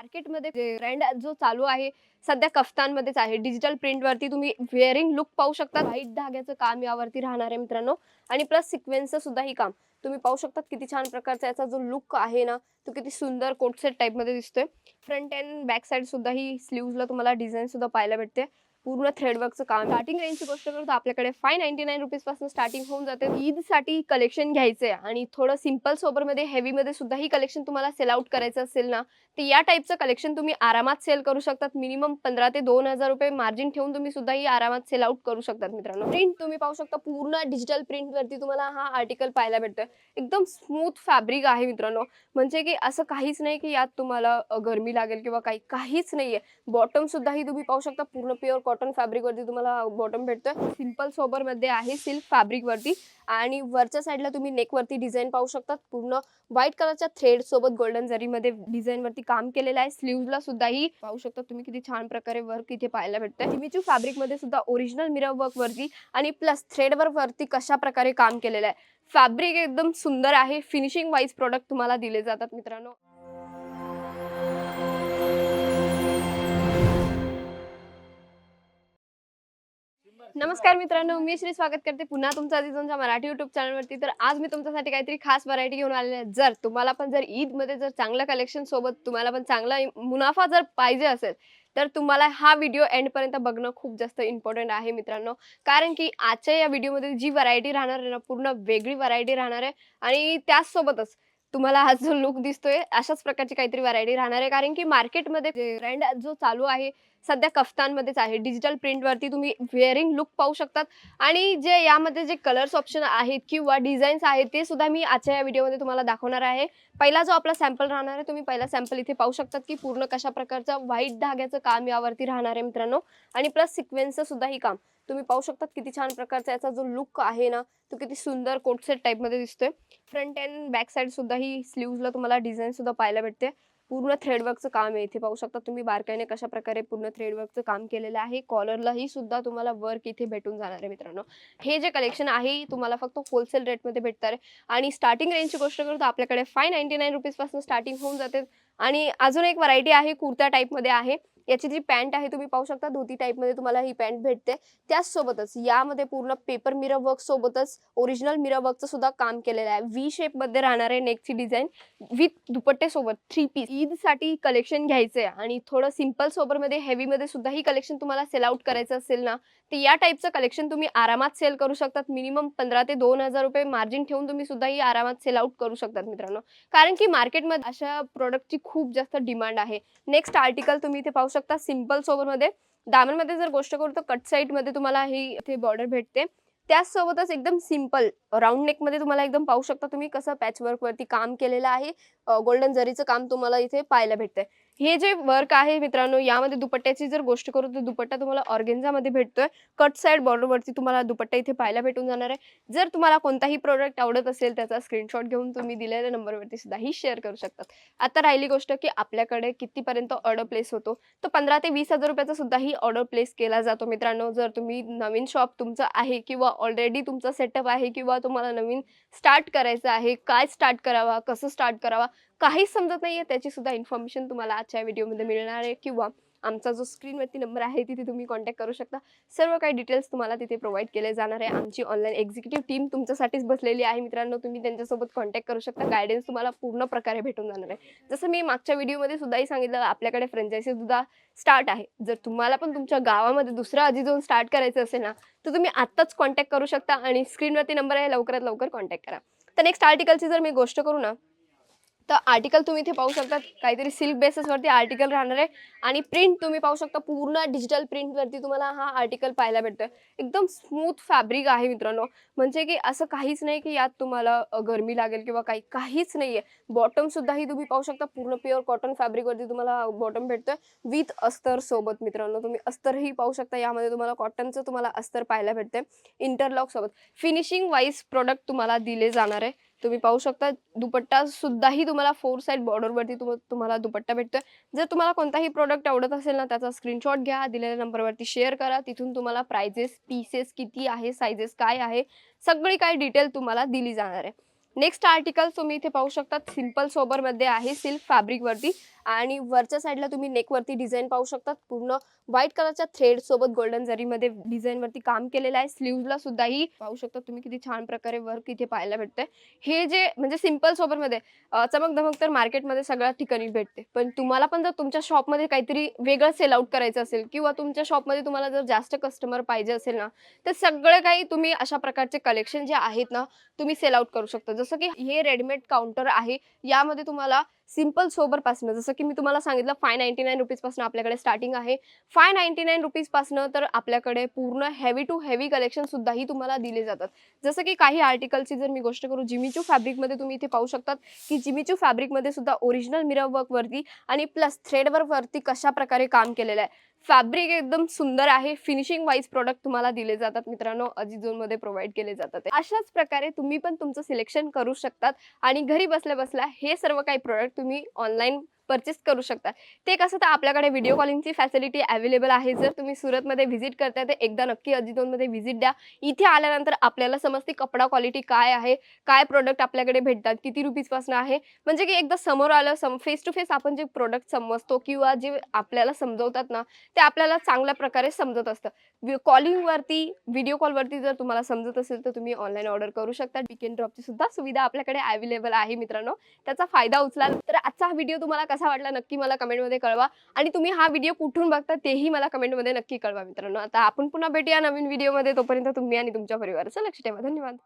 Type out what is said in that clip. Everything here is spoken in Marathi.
मार्केटमध्ये ट्रेंड जो चालू आहे सध्या कफ्तानमध्येच आहे. डिजिटल प्रिंटवरती तुम्ही वेअरिंग लुक पाहू शकता. व्हाईट धाग्याचं काम यावरती राहणार आहे मित्रांनो. आणि प्लस सिक्वेन्सचं सुद्धा ही काम. तुम्ही पाहू शकता किती छान प्रकारचा याचा जो लुक आहे ना तो किती सुंदर कोटसेट टाईपमध्ये दिसतोय. फ्रंट अँड बॅक साईड सुद्धा ही स्लीव्हजला तुम्हाला डिझाईन सुद्धा पाहायला भेटते. पूर्ण थ्रेडवर्कचं काम. स्टार्टिंग रेंजची गोष्ट करू तर आपल्याकडे फाय नाईन्टी नाईन रुपीजपासून स्टार्टिंग होऊन जाते. ईदसाठी कलेक्शन घ्यायचंय आणि थोडं सिंपल सोबरमध्ये हेवीमध्ये सुद्धा ही कलेक्शन तुम्हाला सेल आउट करायचं असेल ना तर या टाईपचं कलेक्शन तुम्ही आरामात सेल करू शकतात. मिनिमम पंधरा ते दोन हजार रुपये मार्जिन ठेवून तुम्ही सुद्धा ही आरामात सेल आउट करू शकतात मित्रांनो. प्रिंट तुम्ही पाहू शकता पूर्ण डिजिटल प्रिंट वरती तुम्हाला हा आर्टिकल पाहायला भेटतोय. एकदम स्मूथ फॅब्रिक आहे मित्रांनो. म्हणजे की असं काहीच नाही की यात तुम्हाला गरमी लागेल किंवा काही काहीच नाहीये. बॉटम सुद्धा ही तुम्ही पाहू शकता पूर्ण प्युअर कॉटन फॅब्रिक वरती तुम्हाला बॉटम भेटतोय. सिंपल सोबरमध्ये आहे सिल्क फॅब्रिक वरती. आणि वरच्या साईडला तुम्ही नेक वरती डिझाईन पाहू शकता. पूर्ण व्हाईट कलरच्या थ्रेड सोबत गोल्डन जरीमध्ये डिझाईन वरती काम केलेलं आहे. स्लीव्हला सुद्धा ही पाहू शकता तुम्ही किती छान प्रकारे वर्क इथे पाहायला भेटतंय. हिमिचू फॅब्रिकमध्ये सुद्धा ओरिजिनल मिरर वर्क वरती आणि प्लस थ्रेड वर्क वरती कशा प्रकारे काम केलेलं आहे. फॅब्रिक एकदम सुंदर आहे. फिनिशिंग वाईज प्रोडक्ट तुम्हाला दिले जातात मित्रांनो. नमस्कार मित्रांनो मी श्री स्वागत करते पुन्हा तुमचं तुमच्या मराठी युट्यूब चॅनलवरती तर आज मी तुमच्यासाठी काहीतरी खास व्हरायटी घेऊन आलेली आहे. जर तुम्हाला पण जर ईदमध्ये जर चांगलं कलेक्शन सोबत तुम्हाला पण चांगला मुनाफा जर पाहिजे असेल तर तुम्हाला हा व्हिडिओ एंडपर्यंत बघणं खूप जास्त इम्पॉर्टंट आहे मित्रांनो. कारण की आजच्या या व्हिडिओमध्ये जी व्हरायटी राहणार आहे ना पूर्ण वेगळी व्हरायटी राहणार आहे. आणि त्याचसोबतच तुम्हाला हा जो लुक दिसतोय अशाच प्रकारची काहीतरी व्हरायटी राहणार आहे. कारण की मार्केटमध्ये ट्रेंड जो चालू आहे सध्या कफ्तानमध्येच आहे. डिजिटल प्रिंटवरती तुम्ही वेअरिंग लुक पाहू शकतात. आणि जे यामध्ये जे कलर्स ऑप्शन आहेत किंवा डिझाईन्स आहेत ते सुद्धा मी आजच्या या व्हिडिओमध्ये तुम्हाला दाखवणार आहे. पहिला जो आपला सॅम्पल राहणार आहे तुम्ही पहिला सॅम्पल इथे पाहू शकतात की पूर्ण कशा प्रकारचं व्हाईट धाग्याचं काम यावरती राहणार आहे मित्रांनो. आणि प्लस सिक्वेन्सचं सुद्धा ही काम. तुम्ही पाहू शकतात किती छान प्रकारचा याचा जो लुक आहे ना तो किती सुंदर कोटसेट टाईपमध्ये दिसतोय. फ्रंट अँड बॅक साईड सुद्धा ही स्लीव्हला तुम्हाला डिझाईन सुद्धा पाहायला भेटते. पूर्ण थ्रेडवर्कचं काम आहे. इथे पाहू शकता तुम्ही बारकाईने कशा प्रकारे पूर्ण थ्रेडवर्कचं काम केलेलं आहे. कॉलरलाही सुद्धा तुम्हाला वर्क इथे भेटून जाणार आहे मित्रांनो. हे जे कलेक्शन आहे तुम्हाला फक्त होलसेल रेटमध्ये भेटणार आहे. आणि स्टार्टिंग रेंजची गोष्ट करू तर आपल्याकडे फाय नाईन्टी नाईन रुपीजपासून स्टार्टिंग होऊन जाते. आणि अजून एक व्हरायटी आहे कुर्ता टाईपमध्ये आहे. याची जी पॅन्ट आहे तुम्ही पाहू शकता धोती टाईपमध्ये तुम्हाला ही पॅन्ट भेटते. त्याचसोबतच यामध्ये पूर्ण पेपर मिरर वर्क सोबतच ओरिजिनल मिरर वर्कचं सुद्धा काम केलेलं आहे. व्ही शेपमध्ये राहणार आहे नेकची डिझाईन विथ दुपट्टे सोबत थ्री पीस ईदसाठी कलेक्शन घ्यायचंय आणि थोडं सिंपल सोबरमध्ये हेवीमध्ये सुद्धा ही कलेक्शन तुम्हाला सेल आउट करायचं असेल ना तर या टाईपचं कलेक्शन तुम्ही आरामात सेल करू शकतात. मिनिमम पंधरा ते दोन हजार रुपये मार्जिन ठेवून तुम्ही सुद्धा ही आरामात सेल आउट करू शकतात मित्रांनो. कारण की मार्केटमध्ये अशा प्रोडक्टची खूप जास्त डिमांड आहे. नेक्स्ट आर्टिकल तुम्ही इथे पाहू शकता. सिंपल सोबरमध्ये दामनमध्ये जर गोष्ट करू तर कट साईडमध्ये तुम्हाला ही इथे बॉर्डर भेटते. त्याचसोबतच एकदम सिंपल राऊंड नेकमध्ये तुम्हाला एकदम पाहू शकता तुम्ही कसं पॅच वर्क वरती काम केलेलं आहे. गोल्डन जरीचं काम तुम्हाला इथे पाहायला भेटतंय. हे जे वर्क आहे मित्रांनो यामध्ये दुपट्ट्याची जर गोष्ट करू तर दुपट्टा तुम्हाला ऑर्गेन्झामध्ये भेटतोय. कट साईड बॉर्डरवरती तुम्हाला दुपट्टा इथे पाहायला भेटून जाणार आहे. जर तुम्हाला कोणताही प्रोडक्ट आवडत असेल त्याचा स्क्रीनशॉट घेऊन तुम्ही दिलेल्या नंबरवरती सुद्धाही शेअर करू शकतात. आता राहिली गोष्ट की आपल्याकडे कितीपर्यंत ऑर्डर प्लेस होतो? तर पंधरा ते वीस हजार रुपयाचा सुद्धाही ऑर्डर प्लेस केला जातो मित्रांनो. जर तुम्ही नवीन शॉप तुमचं आहे किंवा ऑलरेडी तुमचा सेटअप आहे किंवा तुम्हाला नवीन स्टार्ट करायचं आहे काय स्टार्ट करावा कसं स्टार्ट करावा काहीच समजत नाहीये त्याची सुद्धा इन्फॉर्मेशन तुम्हाला आजच्या व्हिडिओमध्ये मिळणार आहे. किंवा आमचा जो स्क्रीनवरती नंबर आहे तिथे तुम्ही कॉन्टॅक्ट करू शकता. सर्व काही डिटेल्स तुम्हाला तिथे प्रोव्हाइड केले जाणार आहे. आमची ऑनलाईन एक्झिक्युटिव्ह टीम तुमच्यासाठीच बसलेली आहे. मित्रांनो तुम्ही त्यांच्यासोबत कॉन्टॅक्ट करू शकता. गायडन्स तुम्हाला पूर्ण प्रकारे भेटून जाणार आहे. जसं मी मागच्या व्हिडिओमध्ये सुद्धाही सांगितलं आपल्याकडे फ्रँचायसी सुद्धा स्टार्ट आहे. जर तुम्हाला पण तुमच्या गावामध्ये दुसरा आधी जाऊन स्टार्ट करायचं असेल ना तर तुम्ही आत्ताच कॉन्टॅक्ट करू शकता. आणि स्क्रीनवरती नंबर आहे लवकरात लवकर कॉन्टॅक्ट करा. तर नेक्स्ट आर्टिकलची जर मी गोष्ट करू ना तर आर्टिकल तुम्ही इथे पाहू शकता. काहीतरी सिल्क बेसिसवरती आर्टिकल राहणार आहे. आणि प्रिंट तुम्ही पाहू शकता पूर्ण डिजिटल प्रिंटवरती तुम्हाला हा आर्टिकल पाहायला भेटतोय. एकदम स्मूथ फॅब्रिक आहे मित्रांनो. म्हणजे की असं काहीच नाही की यात तुम्हाला गरमी लागेल किंवा काही काहीच नाही आहे बॉटमसुद्धाही तुम्ही पाहू शकता पूर्ण प्युअर कॉटन फॅब्रिकवरती तुम्हाला बॉटम भेटतोय. विथ अस्तर सोबत मित्रांनो तुम्ही अस्तरही पाहू शकता. यामध्ये तुम्हाला कॉटनचं तुम्हाला अस्तर पाहायला भेटते इंटरलॉक सोबत. फिनिशिंग वाईज प्रोडक्ट तुम्हाला दिले जाणार आहे. तुम्ही पाहू शकता दुपट्टा सुद्धाही तुम्हाला फोर साईड बॉर्डरवरती तुम्हाला दुपट्टा भेटतोय. जर तुम्हाला कोणताही प्रोडक्ट आवडत असेल ना त्याचा स्क्रीनशॉट घ्या दिलेल्या नंबरवरती शेअर करा. तिथून तुम्हाला प्राइजेस पीसेस किती आहे सायझेस काय आहे सगळी काय डिटेल तुम्हाला दिली जाणार आहे. नेक्स्ट आर्टिकल तुम्ही इथे पाहू शकता सिंपल सोबरमध्ये आहे सिल्क फॅब्रिक वरती. आणि वरच्या साईडला तुम्ही नेकवरती डिझाईन पाहू शकता पूर्ण व्हाईट कलरच्या थ्रेड सोबत गोल्डन जरीमध्ये डिझाईन वरती काम केलेलं आहे. स्लीव्हला सुद्धाही पाहू शकता तुम्ही किती छान प्रकारे वर्क इथे पाहायला भेटतंय. हे जे म्हणजे सिंपल सोबरमध्ये चमक धमक तर मार्केटमध्ये सगळ्या ठिकाणी भेटते. पण तुम्हाला पण जर तुमच्या शॉपमध्ये काहीतरी वेगळं सेल आउट करायचं असेल किंवा तुमच्या शॉपमध्ये तुम्हाला जर जास्त कस्टमर पाहिजे असेल ना तर सगळं काही तुम्ही अशा प्रकारचे कलेक्शन जे आहेत ना तुम्ही सेल आउट करू शकता. जसं जसं की हे रेडीमेड काउंटर आहे. यामध्ये तुम्हाला सिंपल सोबरपासनं जसं की मी तुम्हाला सांगितलं फाय नाईन्टी नाईन रुपीजपासून आपल्याकडे स्टार्टिंग आहे. फाय नाईन्टी नाईन रुपीजपासनं तर आपल्याकडे पूर्ण हेवी टू हेवी कलेक्शन सुद्धाही तुम्हाला दिले जातात. जसं की काही आर्टिकलची जर मी गोष्ट करू जिमीचू फॅब्रिकमध्ये तुम्ही इथे पाहू शकतात की जिमीचू फॅब्रिकमध्ये सुद्धा ओरिजिनल मिरर वर्कवरती आणि प्लस थ्रेडवर वरती कशा प्रकारे काम केलेलं आहे. फॅब्रिक एकदम सुंदर आहे. फिनिशिंग वाईज प्रोडक्ट तुम्हाला दिले जातात मित्रांनो. अजिझोनमध्ये प्रोव्हाइड केले जातात. अशाच प्रकारे तुम्ही पण तुमचं सिलेक्शन करू शकतात. आणि घरी बसल्या बसल्या हे सर्व काही प्रोडक्ट तुम्ही ऑनलाईन परचेस करू शकता. ते कसं तर आपल्याकडे व्हिडिओ कॉलिंगची फॅसिलिटी अवेलेबल आहे. जर तुम्ही सुरतमध्ये व्हिजिट करताय तर एकदा नक्की अजिझोनमध्ये व्हिजिट द्या. इथे आल्यानंतर आपल्याला समजते कपडा क्वालिटी काय आहे काय प्रोडक्ट आपल्याकडे भेटतात किती रुपीजपासून आहे. म्हणजे की एकदा समोर आलं सम फेस टू फेस आपण जे प्रोडक्ट समजतो किंवा जे आपल्याला समजवतात ना ते आपल्याला चांगल्या प्रकारे समजत असतं. कॉलिंगवरती व्हिडिओ कॉलवरती जर तुम्हाला समजत असेल तर तुम्ही ऑनलाईन ऑर्डर करू शकता. पिक अँड ड्रॉपची सुद्धा सुविधा आपल्याकडे अवेलेबल आहे मित्रांनो. त्याचा फायदा उचला तर आजचा हा व्हिडिओ तुम्हाला कसा वाटला नक्की मला कमेंटमध्ये कळवा. आणि तुम्ही हा व्हिडिओ कुठून बघता तेही मला कमेंटमध्ये नक्की कळवा मित्रांनो. आता आपण पुन्हा भेटूया नवीन व्हिडिओमध्ये तोपर्यंत तुम्ही आणि तुमच्या परिवाराचं लक्ष ठेवा. धन्यवाद.